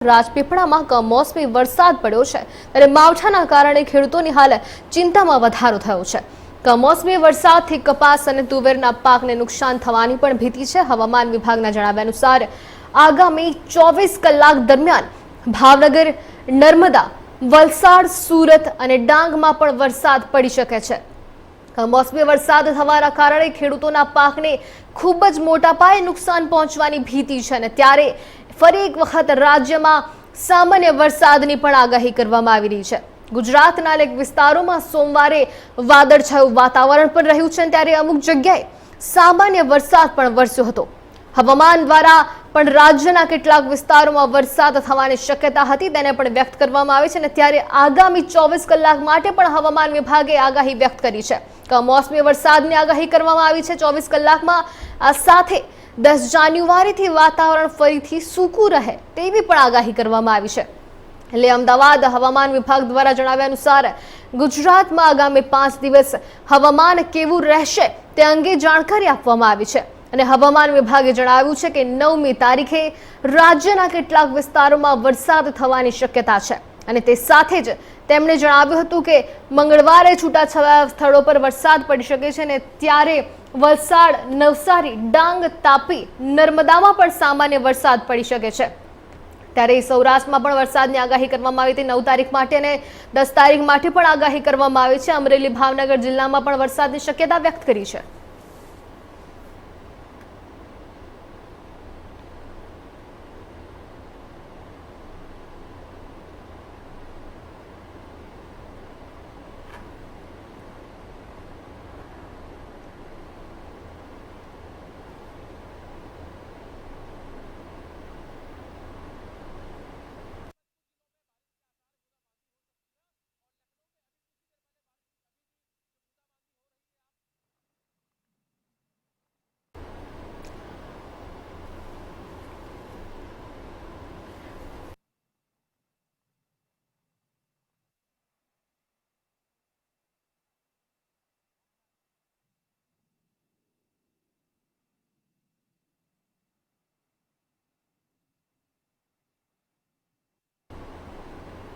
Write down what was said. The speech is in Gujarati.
રાજપીપળામાં કમોસમી વરસાદ પડ્યો છે ત્યારે માવઠાના કારણે ખેડૂતોની હાલ ચિંતામાં વધારો થયો છે. કમોસમી વરસાદથી કપાસ અને તુવેરના પાકને નુકસાન થવાની પણ ભીતિ છે. હવામાન વિભાગના જણાવ્યા અનુસાર આગામી ચોવીસ કલાક દરમિયાન ભાવનગર, નર્મદા, વલસાડ, સુરત અને ડાંગમાં પણ વરસાદ પડી શકે છે. કમોસમી વરસાદ થવાના કારણે ખેડૂતોના પાકને ખૂબ જ મોટા પાયે નુકસાન પહોંચવાની ભીતિ છે અને ત્યારે ફરી એક વખત રાજ્યમાં સામાન્ય વરસાદની પણ આગાહી કરવામાં આવી રહી છે. ગુજરાતના અનેક વિસ્તારોમાં સોમવારે વાદળછાયું વાતાવરણ પણ રહ્યું છે ત્યારે અમુક જગ્યાએ સામાન્ય વરસાદ પણ વરસ્યો હતો. હવામાન દ્વારા પણ રાજ્યના કેટલાક વિસ્તારોમાં વરસાદ થવાની શક્યતા હતી, તેને પણ વ્યક્ત કરવામાં આવી છે અને ત્યારે આગામી ચોવીસ કલાક માટે પણ હવામાન વિભાગે આગાહી વ્યક્ત કરી છે. કમોસમી વરસાદની આગાહી કરવામાં આવી છે. ચોવીસ કલાકમાં આ સાથે દસ જાન્યુઆરીથી વાતાવરણ ફરીથી સૂકું રહે તેવી પણ આગાહી કરવામાં આવી છે. એટલે અમદાવાદ હવામાન વિભાગ દ્વારા જણાવ્યા અનુસાર ગુજરાતમાં આગામી પાંચ દિવસ હવામાન કેવું રહેશે તે અંગે જાણકારી આપવામાં આવી છે. અને હવામાન વિભાગે જણાવ્યું છે કે નવમી તારીખે રાજ્યના કેટલાક વિસ્તારોમાં વરસાદ થવાની શક્યતા છે. અને તે સાથે જ તેમણે જણાવ્યું હતું કે મંગળવારે છૂટાછવાયા સ્થળો પર વરસાદ પડી શકે છે અને ત્યારે વલસાડ, નવસારી, ડાંગ, તાપી, નર્મદામાં પણ સામાન્ય વરસાદ પડી શકે છે. ત્યારે સૌરાષ્ટ્રમાં પણ વરસાદની આગાહી કરવામાં આવી હતી. નવ તારીખ માટે અને દસ તારીખ માટે પણ આગાહી કરવામાં આવી છે. અમરેલી, ભાવનગર જિલ્લામાં પણ વરસાદની શક્યતા વ્યક્ત કરી છે.